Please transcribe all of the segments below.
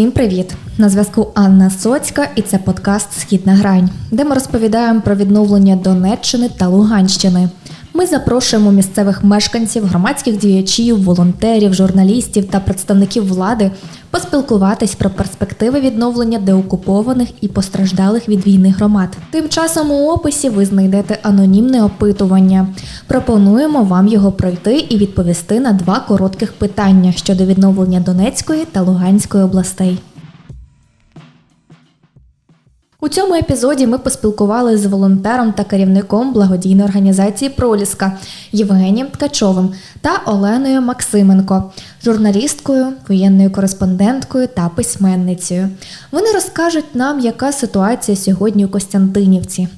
Всім привіт! На зв'язку Анна Соцька, і це подкаст Східна грань, де ми розповідаємо про відновлення Донеччини та Луганщини. Ми запрошуємо місцевих мешканців, громадських діячів, волонтерів, журналістів та представників влади поспілкуватись про перспективи відновлення деокупованих і постраждалих від війни громад. Тим часом у описі ви знайдете анонімне опитування. Пропонуємо вам його пройти і відповісти на два коротких питання щодо відновлення Донецької та Луганської областей. У цьому епізоді ми поспілкувалися з волонтером та керівником благодійної організації Проліска Євгенієм Ткачовим та Оленою Максименко, журналісткою, воєнною кореспонденткою та письменницею. Вони розкажуть нам, яка ситуація сьогодні у Костянтинівці.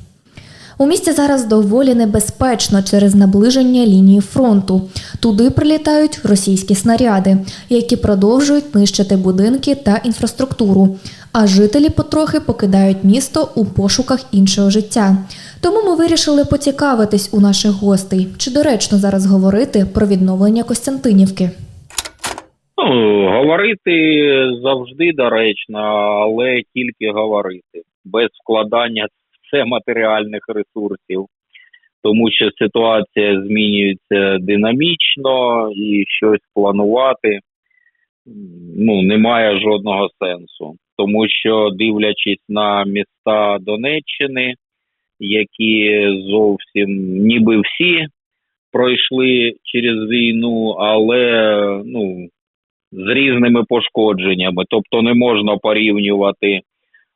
У місті зараз доволі небезпечно через наближення лінії фронту. Туди прилітають російські снаряди, які продовжують нищити будинки та інфраструктуру. А жителі потрохи покидають місто у пошуках іншого життя. Тому ми вирішили поцікавитись у наших гостей, чи доречно зараз говорити про відновлення Костянтинівки. Ну, говорити завжди доречно, але тільки говорити, без вкладання це матеріальних ресурсів, тому що ситуація змінюється динамічно і щось планувати ну, немає жодного сенсу. Тому що, дивлячись на міста Донеччини, які зовсім ніби всі пройшли через війну, але ну, з різними пошкодженнями. Тобто не можна порівнювати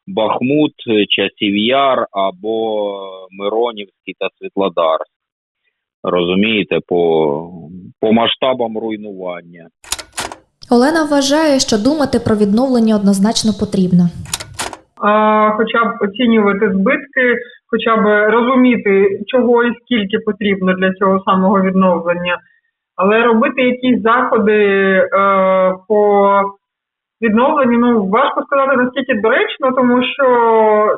Бахмут, Часів Яр або Миронівський та Світлодарськ. Розумієте, по, по масштабам руйнування. Олена вважає, що думати про відновлення однозначно потрібно. а, хоча б оцінювати збитки, хоча б розуміти, чого і скільки потрібно для цього самого відновлення, але робити якісь заходи е, по відновленню, ну важко сказати наскільки доречно, тому що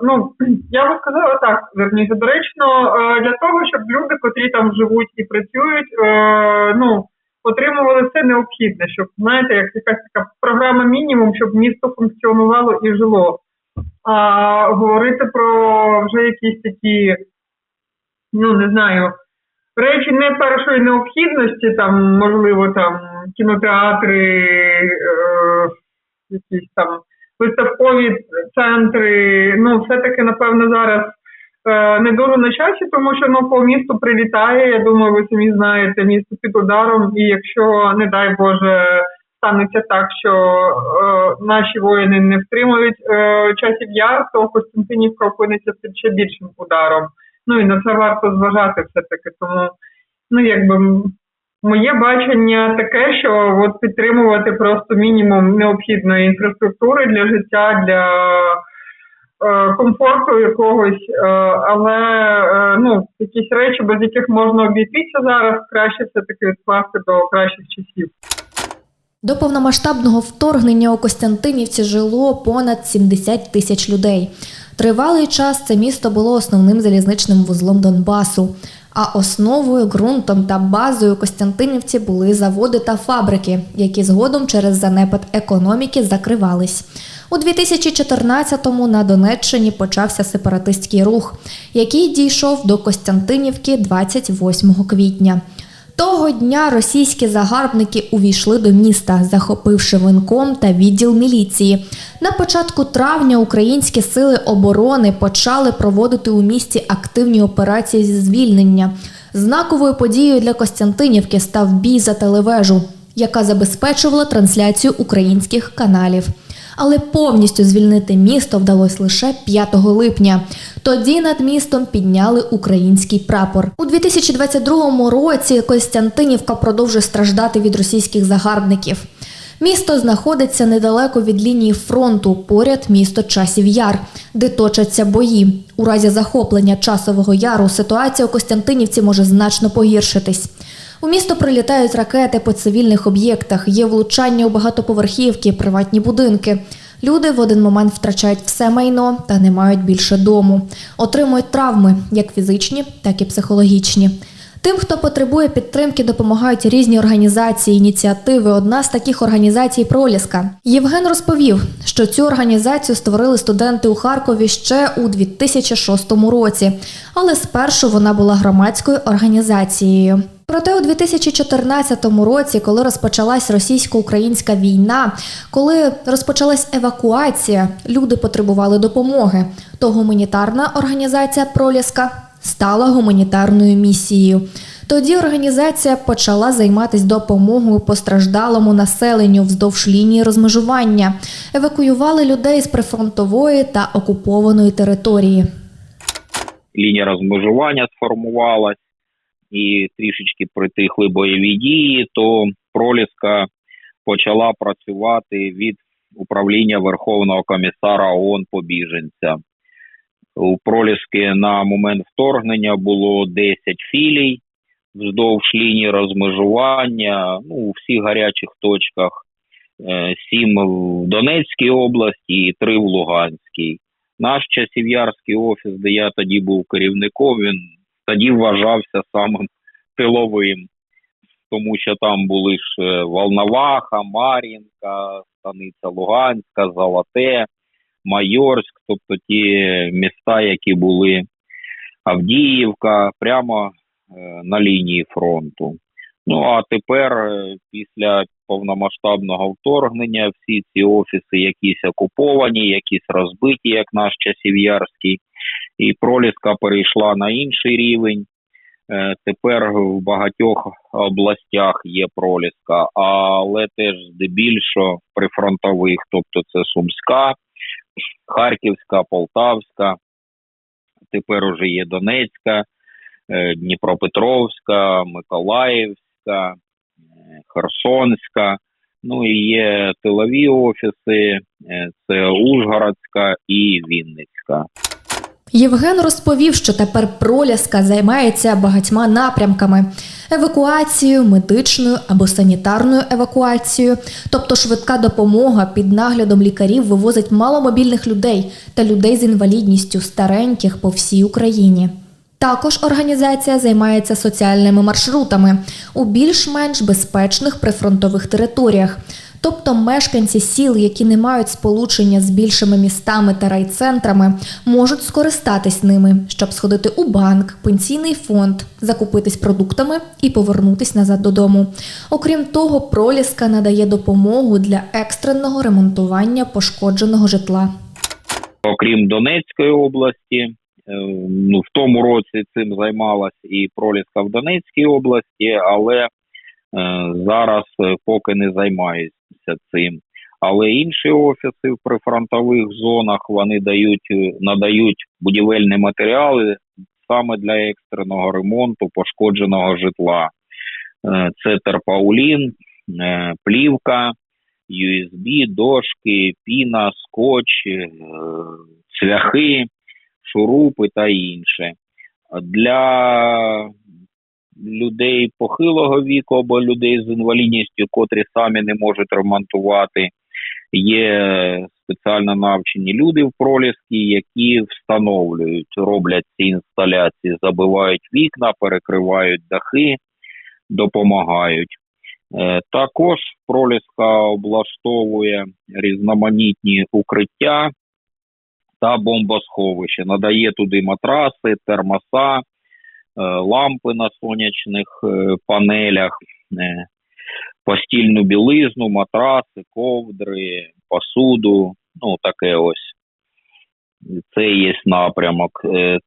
ну я би сказала так, верніше доречно е, для того, щоб люди, котрі там живуть і працюють, е, ну отримували все необхідне, щоб знаєте, як якась така програма мінімум, щоб місто функціонувало і жило. А говорити про вже якісь такі, ну не знаю, речі не першої необхідності, там, можливо, там кінотеатри, е, якісь там виставкові центри. Ну, все-таки, напевно, зараз е, не дуже на часі, тому що ну, по місту прилітає. Я думаю, ви самі знаєте, місто під ударом, і якщо, не дай Боже, станеться так, що е, наші воїни не втримають е, часів яр, то Костянтинівка опиниться під ще більшим ударом. Ну і на це варто зважати все-таки. Тому, ну якби моє бачення таке, що от підтримувати просто мінімум необхідної інфраструктури для життя, для е, комфорту якогось, е, але е, ну якісь речі, без яких можна обійтися зараз, краще все-таки відкласти до кращих часів. До повномасштабного вторгнення у Костянтинівці жило понад 70 тисяч людей. Тривалий час це місто було основним залізничним вузлом Донбасу. А основою, ґрунтом та базою Костянтинівці були заводи та фабрики, які згодом через занепад економіки закривались. У 2014-му на Донеччині почався сепаратистський рух, який дійшов до Костянтинівки 28 квітня. Того дня російські загарбники увійшли до міста, захопивши винком та відділ міліції. На початку травня українські сили оборони почали проводити у місті активні операції зі звільнення. Знаковою подією для Костянтинівки став бій за телевежу, яка забезпечувала трансляцію українських каналів. Але повністю звільнити місто вдалося лише 5 липня. Тоді над містом підняли український прапор. У 2022 році Костянтинівка продовжує страждати від російських загарбників. Місто знаходиться недалеко від лінії фронту, поряд місто Часів Яр, де точаться бої. У разі захоплення часового яру ситуація у Костянтинівці може значно погіршитись. У місто прилітають ракети по цивільних об'єктах, є влучання у багатоповерхівки, приватні будинки. Люди в один момент втрачають все майно та не мають більше дому, отримують травми, як фізичні, так і психологічні. Тим, хто потребує підтримки, допомагають різні організації, ініціативи. Одна з таких організацій Проліска. Євген розповів, що цю організацію створили студенти у Харкові ще у 2006 році, але спершу вона була громадською організацією. Проте у 2014 році, коли розпочалась російсько-українська війна, коли розпочалась евакуація, люди потребували допомоги, то гуманітарна організація Проліска стала гуманітарною місією. Тоді організація почала займатися допомогою постраждалому населенню вздовж лінії розмежування, евакуювали людей з прифронтової та окупованої території. лінія розмежування сформувалась і трішечки притихли бойові дії, то проліска почала працювати від управління Верховного комісара ООН по біженцям. У проліски на момент вторгнення було 10 філій вздовж лінії розмежування, ну, у всіх гарячих точках. Е, Сім в Донецькій області і три в Луганській наш часів'ярський офіс, де я тоді був керівником, він тоді вважався самим тиловим, тому що там були ж е, Волноваха, Мар'їнка, Станиця Луганська, Золоте, Майорськ, тобто ті міста, які були Авдіївка, прямо е, на лінії фронту. Ну а тепер, е, після повномасштабного вторгнення, всі ці офіси якісь окуповані, якісь розбиті, як наш часів'ярський, і проліска перейшла на інший рівень. Е, Тепер в багатьох областях є проліска, але теж здебільшого прифронтових, тобто це Сумська, Харківська, Полтавська, тепер уже є Донецька, е, Дніпропетровська, Миколаївська, е, Херсонська. Ну і є тилові офіси, це Ужгородська і Вінницька. Євген розповів, що тепер Проліска займається багатьма напрямками: евакуацією, медичною або санітарною евакуацією, тобто швидка допомога під наглядом лікарів вивозить маломобільних людей та людей з інвалідністю стареньких по всій Україні. Також організація займається соціальними маршрутами у більш-менш безпечних прифронтових територіях. Тобто мешканці сіл, які не мають сполучення з більшими містами та райцентрами, можуть скористатись ними, щоб сходити у банк, пенсійний фонд, закупитись продуктами і повернутись назад додому. Окрім того, проліска надає допомогу для екстреного ремонтування пошкодженого житла. окрім Донецької області. е, Ну, в тому році цим займалась і проліска в Донецькій області, але е, зараз е, поки не займаюся цим. Але інші офіси в прифронтових зонах вони дають е, надають будівельні матеріали саме для екстреного ремонту пошкодженого житла. Е, Це терпаулін, е, плівка, USB, дошки, піна, скотч, цвяхи, шурупи та інше. Для людей похилого віку або людей з інвалідністю, котрі самі не можуть ремонтувати, є спеціально навчені люди в проліскі, які встановлюють, роблять ці інсталяції, забивають вікна, перекривають дахи, допомагають. Е, Також проліска облаштовує різноманітні укриття та бомбосховище, надає туди матраси, термоса, лампи на сонячних е, панелях, е, постільну білизну, матраси, ковдри, посуду. Ну, таке ось. Це є напрямок. Е,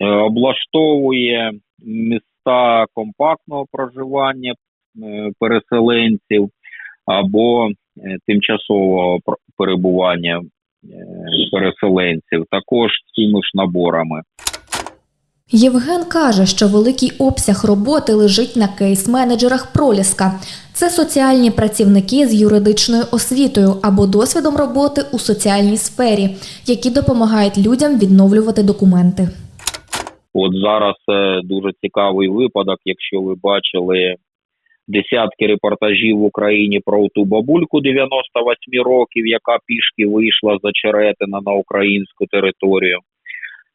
е, Облаштовує міста компактного проживання е, переселенців або е, тимчасового перебування е, переселенців, також цими ж наборами. Євген каже, що великий обсяг роботи лежить на кейс-менеджерах Проліска. Це соціальні працівники з юридичною освітою або досвідом роботи у соціальній сфері, які допомагають людям відновлювати документи. От зараз дуже цікавий випадок, якщо ви бачили десятки репортажів в Україні про ту бабульку 98 років, яка пішки вийшла з Очеретина на українську територію.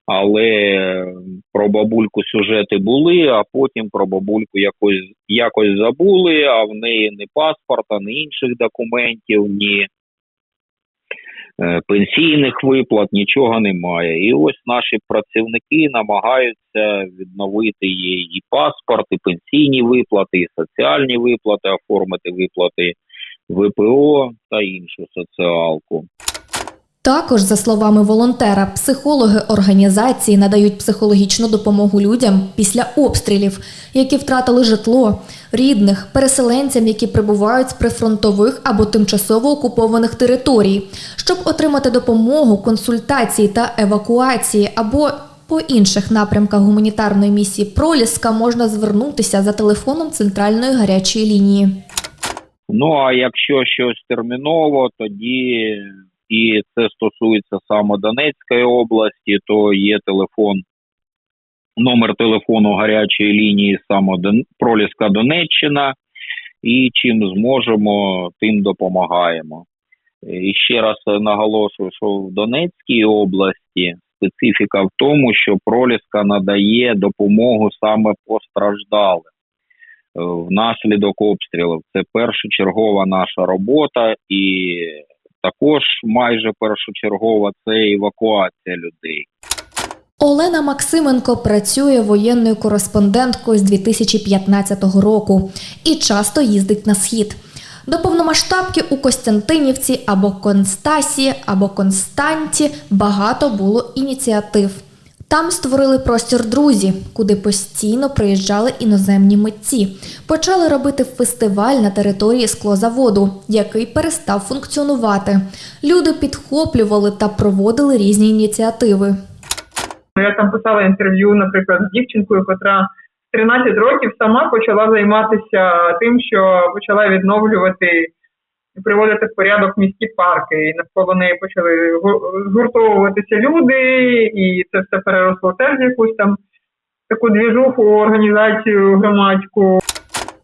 Але про бабульку сюжети були, а потім про бабульку якось, якось забули, а в неї ні паспорта, ні інших документів, ні е, пенсійних виплат, нічого немає. І ось наші працівники намагаються відновити їй і паспорт, і пенсійні виплати, і соціальні виплати, оформити виплати ВПО та іншу соціалку. Також, за словами волонтера, психологи організації надають психологічну допомогу людям після обстрілів, які втратили житло, рідних, переселенцям, які прибувають з прифронтових або тимчасово окупованих територій, щоб отримати допомогу, консультації та евакуації або по інших напрямках гуманітарної місії Проліска можна звернутися за телефоном центральної гарячої лінії. Ну а якщо щось терміново, тоді і це стосується саме Донецької області, то є телефон, номер телефону гарячої лінії саме Проліска Донеччина. І чим зможемо, тим допомагаємо. І ще раз наголошую, що в Донецькій області специфіка в тому, що Проліска надає допомогу саме постраждалим е, внаслідок обстрілів. Це першочергова наша робота, і також майже першочергова це евакуація людей. Олена Максименко працює воєнною кореспонденткою з 2015 року і часто їздить на схід. До повномасштабки у Костянтинівці або Констасі, або Константі багато було ініціатив. Там створили простір друзі, куди постійно приїжджали іноземні митці. Почали робити фестиваль на території склозаводу, який перестав функціонувати. Люди підхоплювали та проводили різні ініціативи. Я там писала інтерв'ю, наприклад, з дівчинкою, котра в 13 років сама почала займатися тим, що почала відновлювати приводити в порядок міські парки. І навколо неї почали гу- згуртовуватися люди, і це все переросло теж якусь там таку двіжуху, організацію громадську.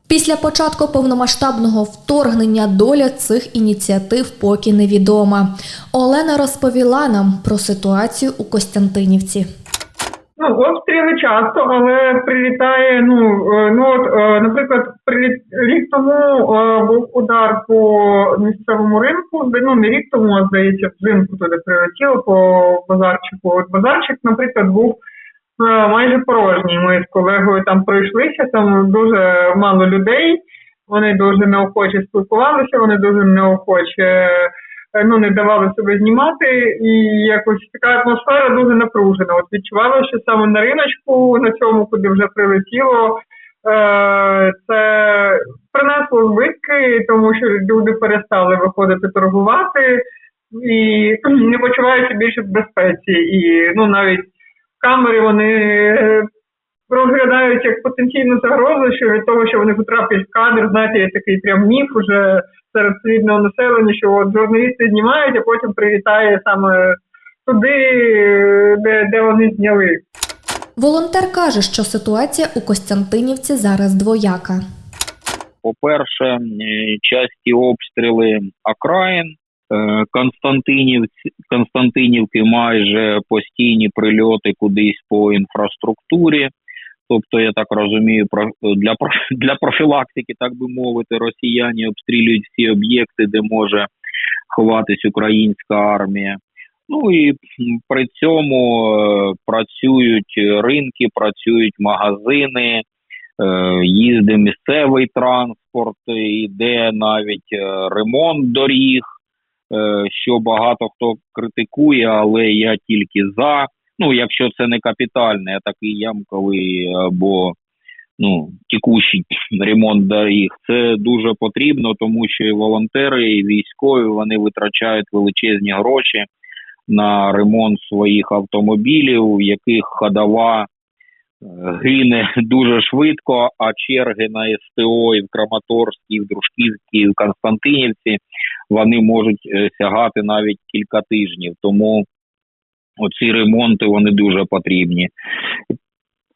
Після початку повномасштабного вторгнення доля цих ініціатив поки невідома. Олена розповіла нам про ситуацію у Костянтинівці. Ну, обстріли часто, але прилітає. Ну е, ну от, е, наприклад, рік тому е, був удар по місцевому ринку. Ну не рік тому, а здається, взимку туди прилетіло по базарчику. От базарчик, наприклад, був майже порожній. Ми з колегою там пройшлися. Там дуже мало людей. Вони дуже неохоче спілкувалися, вони дуже неохоче ну не давали себе знімати, і якось така атмосфера дуже напружена. От відчувала, що саме на риночку, на цьому, куди вже прилетіло, е, це принесло збитки, тому що люди перестали виходити торгувати і не почуваються більше в безпеці. І ну навіть камери вони розглядають як потенційну загрозу, що від того, що вони потраплять в кадр, знаєте, є такий прям міф уже серед цивільного населення, що от журналісти знімають, а потім прилітає саме туди, де, де вони зняли. Волонтер каже, що ситуація у Костянтинівці зараз двояка. По-перше, часті обстріли окраїн е, Константинівці, Константинівки майже постійні прильоти кудись по інфраструктурі. Тобто, я так розумію, про- для, для профілактики, так би мовити, росіяни обстрілюють всі об'єкти, де може ховатись українська армія. Ну і при цьому е, працюють ринки, працюють магазини, е, їздить місцевий транспорт, іде навіть е, ремонт доріг, що багато хто критикує, але я тільки за. Ну, якщо це не капітальний, а такий ямковий або ну, текущий ремонт доріг, це дуже потрібно, тому що і волонтери, і військові вони витрачають величезні гроші на ремонт своїх автомобілів, в яких ходова е, гине дуже швидко, а черги на СТО і в Краматорській, і в Дружківській, і в Константинівці вони можуть е, сягати навіть кілька тижнів. Тому оці ремонти вони дуже потрібні.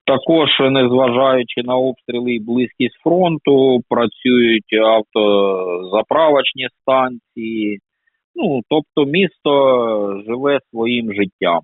Також, незважаючи на обстріли і близькість фронту, працюють автозаправочні станції. Ну, тобто місто живе своїм життям.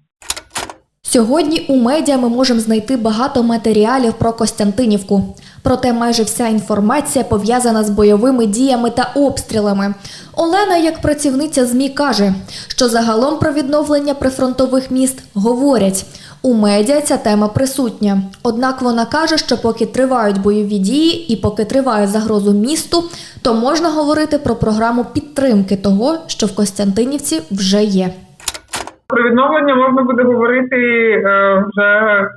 Сьогодні у медіа ми можемо знайти багато матеріалів про Костянтинівку. Проте майже вся інформація пов'язана з бойовими діями та обстрілами. Олена, як працівниця ЗМІ, каже, що загалом про відновлення прифронтових міст говорять. У медіа ця тема присутня. Однак вона каже, що поки тривають бойові дії і поки триває загрозу місту, то можна говорити про програму підтримки того, що в Костянтинівці вже є. Про відновлення можна буде говорити е, вже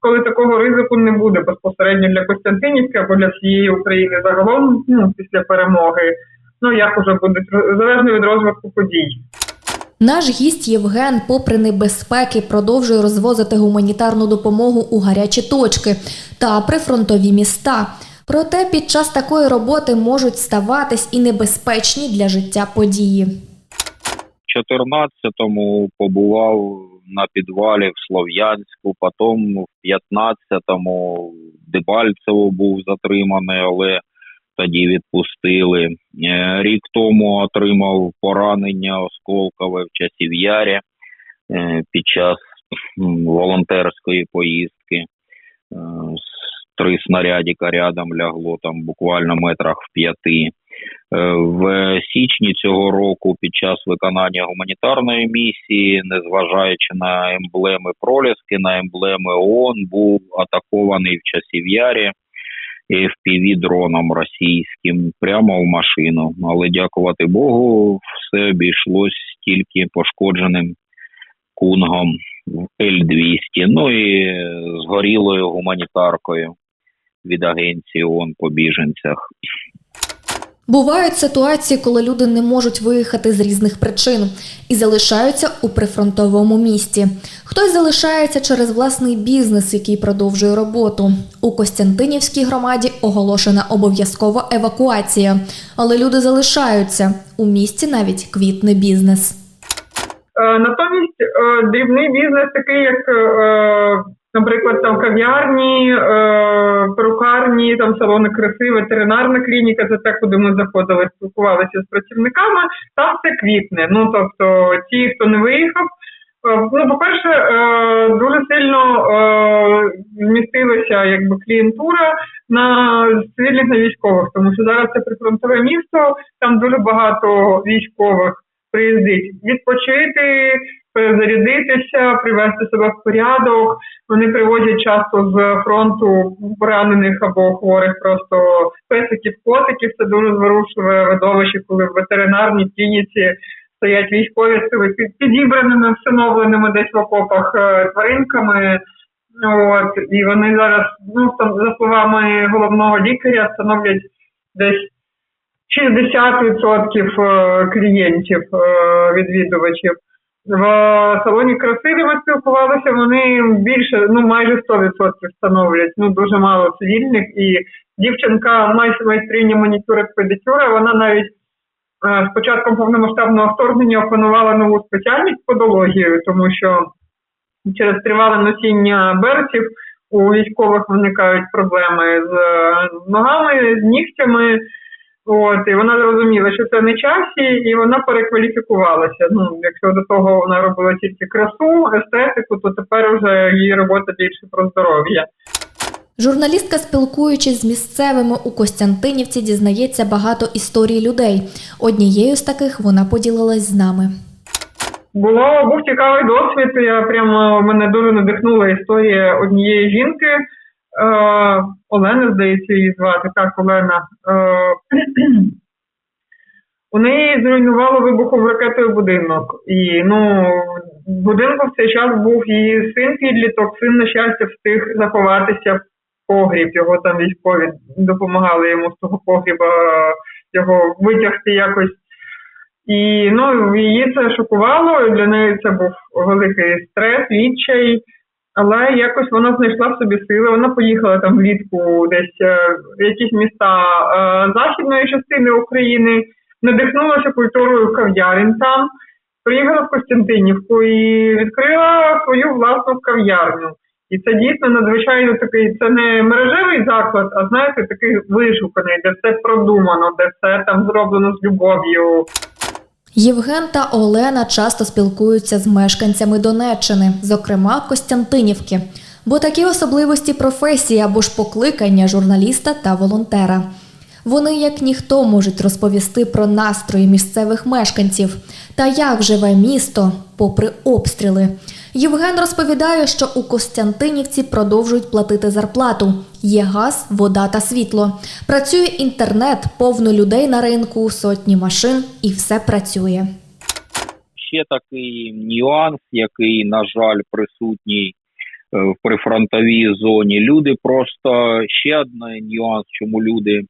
коли такого ризику не буде безпосередньо для Костянтинівки або для всієї України загалом ну, після перемоги. Ну як уже буде залежно від розвитку подій. Наш гість Євген, попри небезпеки, продовжує розвозити гуманітарну допомогу у гарячі точки та прифронтові міста. Проте під час такої роботи можуть ставатись і небезпечні для життя події. 14-му побував на підвалі в Слов'янську, потім в 15-му в Дебальцево був затриманий, але тоді відпустили. Е, Рік тому отримав поранення осколкове в Часів'ярі е, під час волонтерської поїздки. Е, Три снарядика рядом лягло там буквально метрах в п'яти. Е, В січні цього року, під час виконання гуманітарної місії, незважаючи на емблеми проліски, на емблеми ООН, був атакований в Часів'ярі fpv дроном російським прямо в машину. Але дякувати Богу, все обійшлось тільки пошкодженим кунгом в Л-200. Ну і згорілою гуманітаркою від агенції ООН по біженцях. Бувають ситуації, коли люди не можуть виїхати з різних причин і залишаються у прифронтовому місті. Хтось залишається через власний бізнес, який продовжує роботу. У Костянтинівській громаді оголошена обов'язкова евакуація, але люди залишаються. У місті навіть квітне бізнес. Е, Натомість е, дрібний бізнес, такий як, е, наприклад, там кав'ярні, е, перукарні, там салони краси, ветеринарна клініка, це те, куди ми заходили, спілкувалися з працівниками, там все квітне. Ну тобто, ті, хто не виїхав. е, Ну, по-перше, е, дуже сильно е, змістилася якби клієнтура на цивільних на військових, тому що зараз це прифронтове місто, там дуже багато військових приїздить відпочити, перезарядитися, привести себе в порядок. Вони привозять часто з фронту поранених або хворих просто песиків, котиків. Це дуже зворушливе видовище, коли в ветеринарній клініці стоять військові підібраними, встановленими десь в окопах е, тваринками. От і вони зараз, ну за словами головного лікаря, становлять десь 60% е, клієнтів, е, відвідувачів. В салоні краси, де ми спілкувалися, вони більше, ну майже 100% становлять. Ну дуже мало цивільних. І дівчинка майже майстриня манікюра педикюра, вона навіть е, з початком повномасштабного вторгнення опанувала нову спеціальність подологію, тому що через тривале носіння берців у військових виникають проблеми з е, ногами, з нігтями. От, і вона зрозуміла, що це не часі, і вона перекваліфікувалася. Ну, якщо до того вона робила тільки красу, естетику, то тепер вже її робота більше про здоров'я. Журналістка, спілкуючись з місцевими у Костянтинівці, дізнається багато історій людей. Однією з таких вона поділилась з нами. Було був цікавий досвід. Я прямо мене дуже надихнула історія однієї жінки. Е, Олена, здається, її звати, так, Олена. Е, у неї зруйнувало вибухом ракетою будинок. І ну, в будинку в цей час був її син підліток, син, на щастя, встиг заховатися в погріб. Його там військові допомагали йому з того погріба його витягти якось. І ну, її це шокувало, для неї це був великий стрес, відчай. Але якось вона знайшла в собі сили. Вона поїхала там влітку десь е, в якісь міста е, західної частини України, надихнулася культурою кав'ярень там, приїхала в Костянтинівку і відкрила свою власну кав'ярню. І це дійсно надзвичайно такий, це не мережевий заклад, а знаєте, такий вишуканий, де все продумано, де все там зроблено з любов'ю. Євген та Олена часто спілкуються з мешканцями Донеччини, зокрема Костянтинівки, бо такі особливості професії або ж покликання журналіста та волонтера. Вони, як ніхто, можуть розповісти про настрої місцевих мешканців та як живе місто попри обстріли. Євген розповідає, що у Костянтинівці продовжують платити зарплату. Є газ, вода та світло. Працює інтернет, повно людей на ринку, сотні машин і все працює. Ще такий нюанс, який, на жаль, присутній е, в прифронтовій зоні. Люди просто ще один нюанс, чому люди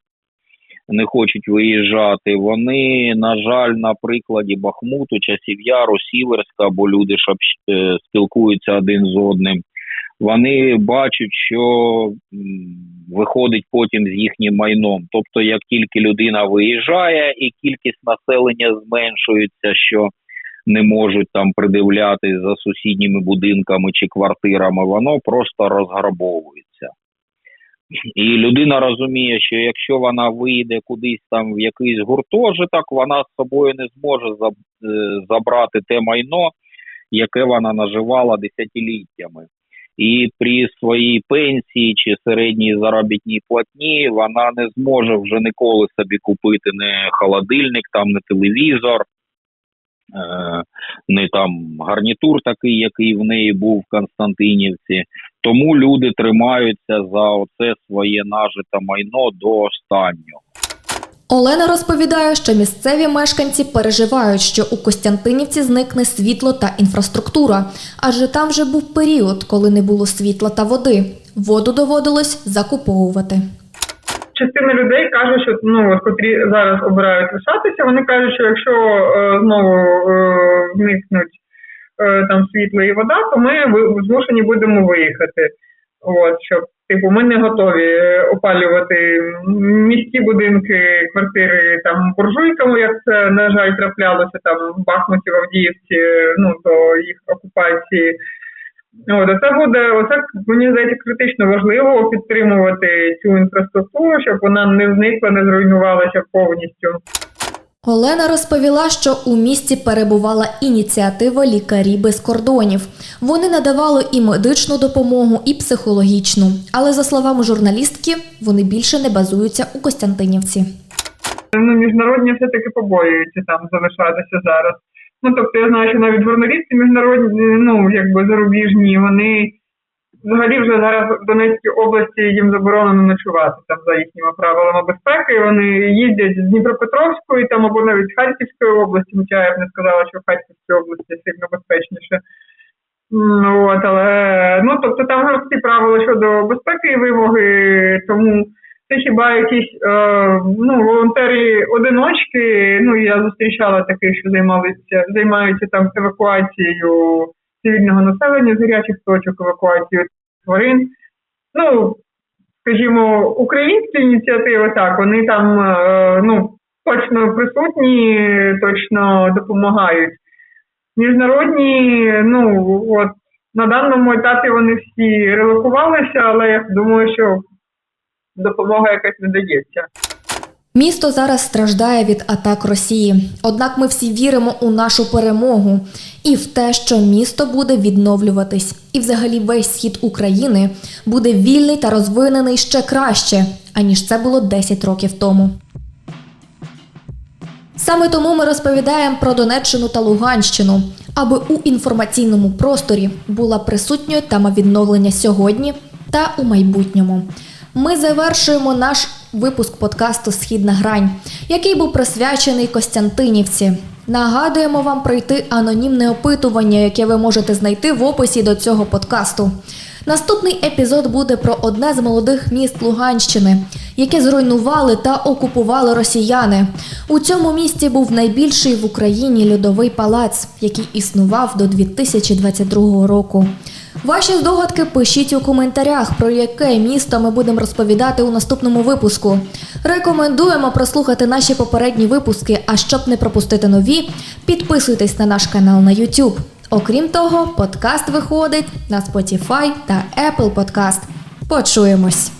не хочуть виїжджати. Вони, на жаль, на прикладі Бахмуту, часів Яру, Сіверська, бо люди ж е, спілкуються один з одним. Вони бачать, що виходить потім з їхнім майном. Тобто, як тільки людина виїжджає і кількість населення зменшується, що не можуть там придивлятись за сусідніми будинками чи квартирами, воно просто розграбовується. І людина розуміє, що якщо вона вийде кудись там в якийсь гуртожиток, вона з собою не зможе е, забрати те майно, яке вона наживала десятиліттями. І при своїй пенсії чи середній заробітній платні вона не зможе вже ніколи собі купити не холодильник, там не телевізор, е, не там гарнітур такий, який в неї був в Константинівці. Тому люди тримаються за оце своє нажите майно до останнього. Олена розповідає, що місцеві мешканці переживають, що у Костянтинівці зникне світло та інфраструктура, адже там вже був період, коли не було світла та води. Воду доводилось закуповувати. частина людей каже, що ну котрі зараз обирають лишатися, вони кажуть, що якщо е, знову е, вникнуть там світло і вода, то ми змушені будемо виїхати. От щоб типу, ми не готові е, опалювати міські будинки, квартири там буржуйками, як це на жаль траплялося там в Бахмуті, в Авдіївці, е, ну до їх окупації. От, це буде, оце мені здається критично важливо підтримувати цю інфраструктуру, щоб вона не зникла, не зруйнувалася повністю. Олена розповіла, що у місті перебувала ініціатива Лікарі без кордонів. Вони надавали і медичну допомогу, і психологічну. Але за словами журналістки, вони більше не базуються у Костянтинівці. Ну, міжнародні все-таки побоюються там залишатися зараз. Ну тобто я знаю, що навіть журналісти міжнародні, ну якби зарубіжні, вони взагалі вже зараз в Донецькій області їм заборонено ночувати там за їхніми правилами безпеки. Вони їздять з Дніпропетровської там або навіть з Харківської області, хоча я б не сказала, що в Харківській області сильно безпечніше. М, От, але ну тобто там жорсткі правила щодо безпеки і вимоги, тому це хіба якісь е, ну, волонтери-одиночки. Ну я зустрічала таких, що займалися, займаються там евакуацією цивільного населення з гарячих точок, евакуацією тварин. Ну, скажімо, українські ініціативи так, вони там е, ну, точно присутні, точно допомагають. Міжнародні, ну от на даному етапі вони всі релокувалися, але я думаю, що допомога якась не дається. Місто зараз страждає від атак Росії. Однак ми всі віримо у нашу перемогу і в те, що місто буде відновлюватись, і взагалі весь схід України буде вільний та розвинений ще краще, аніж це було 10 років тому. Саме тому ми розповідаємо про Донеччину та Луганщину, аби у інформаційному просторі була присутньою тема відновлення сьогодні та у майбутньому. Ми завершуємо наш випуск подкасту Східна грань, який був присвячений Костянтинівці. Нагадуємо вам пройти анонімне опитування, яке ви можете знайти в описі до цього подкасту. Наступний епізод буде про одне з молодих міст Луганщини, яке зруйнували та окупували росіяни. У цьому місті був найбільший в Україні льодовий палац, який існував до 2022 року. Ваші здогадки пишіть у коментарях, про яке місто ми будемо розповідати у наступному випуску. Рекомендуємо прослухати наші попередні випуски. А щоб не пропустити нові, підписуйтесь на наш канал на YouTube. Окрім того, подкаст виходить на Spotify та Apple Podcast. Почуємось!